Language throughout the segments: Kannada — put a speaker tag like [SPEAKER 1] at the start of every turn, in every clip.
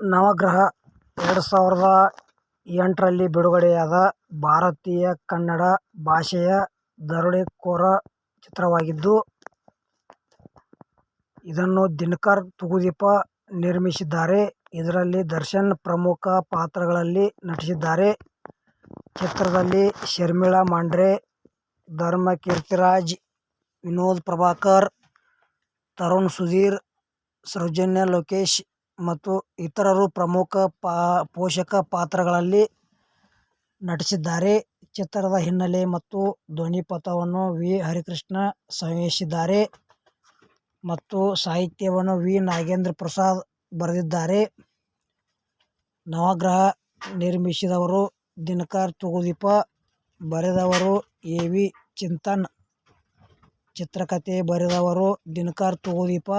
[SPEAKER 1] ನವಗ್ರಹ ಎರಡು ಸಾವಿರದ ಎಂಟರಲ್ಲಿ ಬಿಡುಗಡೆಯಾದ ಭಾರತೀಯ ಕನ್ನಡ ಭಾಷೆಯ ದರೋಡೆಕೋರ ಚಿತ್ರವಾಗಿದ್ದು, ಇದನ್ನು ದಿನಕರ್ ತುಗುದೀಪ ನಿರ್ಮಿಸಿದ್ದಾರೆ. ಇದರಲ್ಲಿ ದರ್ಶನ್ ಪ್ರಮುಖ ಪಾತ್ರಗಳಲ್ಲಿ ನಟಿಸಿದ್ದಾರೆ. ಚಿತ್ರದಲ್ಲಿ ಶರ್ಮಿಳಾ ಮಾಂಡ್ರೆ, ಧರ್ಮ ಕೀರ್ತಿರಾಜ್ ವಿನೋದ್ ಪ್ರಭಾಕರ್, ತರುಣ್ ಸುಧೀರ್, ಸೌಜನ್ಯ ಲೋಕೇಶ್ ಮತ್ತು ಇತರರು ಪ್ರಮುಖ ಪಾ ಪೋಷಕ ಪಾತ್ರಗಳಲ್ಲಿ ನಟಿಸಿದ್ದಾರೆ. ಚಿತ್ರದ ಹಿನ್ನೆಲೆ ಮತ್ತು ಧ್ವನಿಪಥವನ್ನು ವಿ. ಹರಿಕೃಷ್ಣ ಸಂಯೋಜಿಸಿದ್ದಾರೆ ಮತ್ತು ಸಾಹಿತ್ಯವನ್ನು ವಿ. ನಾಗೇಂದ್ರ ಪ್ರಸಾದ್ ಬರೆದಿದ್ದಾರೆ. ನವಗ್ರಹ ನಿರ್ಮಿಸಿದವರು ದಿನಕರ್ ತೂಗುದೀಪ, ಬರೆದವರು ಎ. ವಿ. ಚಿಂತನ್. ಚಿತ್ರಕಥೆ ಬರೆದವರು ದಿನಕರ್ ತೂಗುದೀಪ,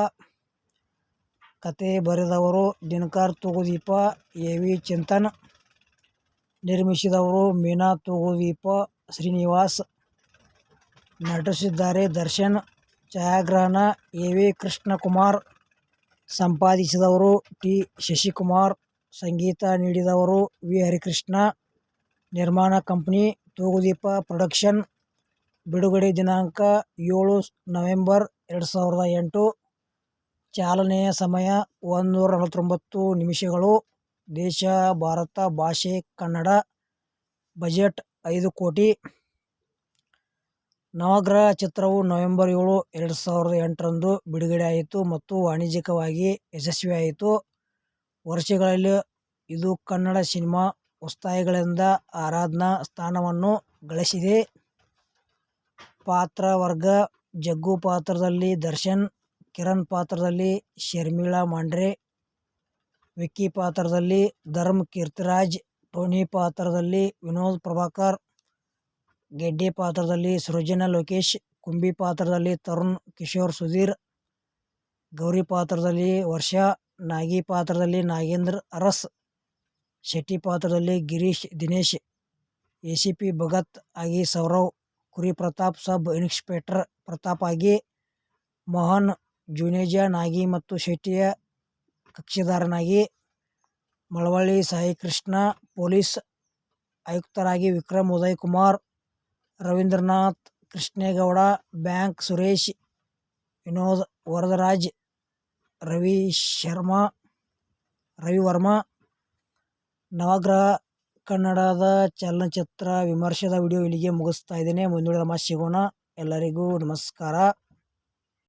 [SPEAKER 1] ಕಥೆ ಬರೆದವರು ದಿನಕರ್ ತೂಗುದೀಪ, ಎ. ವಿ. ಚಿಂತನ್. ನಿರ್ಮಿಸಿದವರು ಮೀನಾ ತೂಗುದೀಪ, ಶ್ರೀನಿವಾಸ್. ನಟಿಸಿದ್ದಾರೆ ದರ್ಶನ್. ಛಾಯಾಗ್ರಹಣ ಎ. ವಿ. ಕೃಷ್ಣಕುಮಾರ್. ಸಂಪಾದಿಸಿದವರು ಟಿ. ಶಶಿಕುಮಾರ್. ಸಂಗೀತ ನೀಡಿದವರು ವಿ. ಹರಿಕೃಷ್ಣ. ನಿರ್ಮಾಣ ಕಂಪನಿ ತೂಗುದೀಪ ಪ್ರೊಡಕ್ಷನ್. ಬಿಡುಗಡೆ ದಿನಾಂಕ ಏಳು ನವೆಂಬರ್ ಎರಡು ಸಾವಿರದ ಎಂಟು. ಚಾಲನೆಯ ಸಮಯ ಒಂದು ನೂರ ನಲವತ್ತೊಂಬತ್ತು ನಿಮಿಷಗಳು. ದೇಶ ಭಾರತ ಭಾಷೆ ಕನ್ನಡ. ಬಜೆಟ್ ಐದು ಕೋಟಿ. ನವಗ್ರಹ ಚಿತ್ರವು ನವೆಂಬರ್ ಏಳು, ಎರಡು ಸಾವಿರದ ಎಂಟರಂದು ಬಿಡುಗಡೆಯಾಯಿತು ಮತ್ತು ವಾಣಿಜ್ಯಿಕವಾಗಿ ಯಶಸ್ವಿಯಾಯಿತು. ವರ್ಷಗಳಲ್ಲಿ ಇದು ಕನ್ನಡ ಸಿನಿಮಾ ಉಸ್ತಾಯಿಗಳಿಂದ ಆರಾಧನಾ ಸ್ಥಾನವನ್ನು ಗಳಿಸಿದೆ. ಪಾತ್ರ ವರ್ಗ ಜಗ್ಗು ಪಾತ್ರದಲ್ಲಿ ದರ್ಶನ್, ಕಿರಣ್ ಪಾತ್ರದಲ್ಲಿ ಶರ್ಮಿಳಾ ಮಾಂಡ್ರೆ, ವಿಕ್ಕಿ ಪಾತ್ರದಲ್ಲಿ ಧರ್ಮ್ ಕೀರ್ತಿರಾಜ್, ಟೋನಿ ಪಾತ್ರದಲ್ಲಿ ವಿನೋದ್ ಪ್ರಭಾಕರ್, ಗೆಡ್ಡೆ ಪಾತ್ರದಲ್ಲಿ ಸೃಜನಾ ಲೋಕೇಶ್, ಕುಂಬಿ ಪಾತ್ರದಲ್ಲಿ ತರುಣ್ ಕಿಶೋರ್ ಸುಧೀರ್, ಗೌರಿ ಪಾತ್ರದಲ್ಲಿ ವರ್ಷ ನಾಗಿ ಪಾತ್ರದಲ್ಲಿ ನಾಗೇಂದ್ರ ಅರಸ್, ಶೆಟ್ಟಿ ಪಾತ್ರದಲ್ಲಿ Girish Dinesh, A C P Bhagat ಆಗಿ ಸೌರವ್, ಕುರಿ ಪ್ರತಾಪ್ ಸಬ್ ಇನ್ಸ್ಪೆಕ್ಟರ್ ಪ್ರತಾಪ್ ಆಗಿ, ಮೋಹನ್ ಜುನೇಜಾ ನಾಗಿ ಮತ್ತು ಶೆಟ್ಟಿಯ ಕಕ್ಷಿದಾರನಾಗಿ, ಮಳವಳ್ಳಿ ಸಾಯಿಕೃಷ್ಣ ಪೊಲೀಸ್ ಆಯುಕ್ತರಾಗಿ ವಿಕ್ರಮ್ ಉದಯ್ ಕುಮಾರ್, ರವೀಂದ್ರನಾಥ್ ಕೃಷ್ಣೇಗೌಡ ಬ್ಯಾಂಕ್ ಸುರೇಶ್, ವಿನೋದ್ ವರದರಾಜ್, ರವಿ ಶರ್ಮಾ ರವಿವರ್ಮ. ನವಗ್ರಹ ಕನ್ನಡದ ಚಲನಚಿತ್ರ ವಿಮರ್ಶೆದ ವಿಡಿಯೋ ಇಲ್ಲಿಗೆ ಮುಗಿಸ್ತಾ ಇದ್ದೇನೆ. ಮುಂದುಳಿದ ಮಾತು ಸಿಗೋಣ. ಎಲ್ಲರಿಗೂ ನಮಸ್ಕಾರ.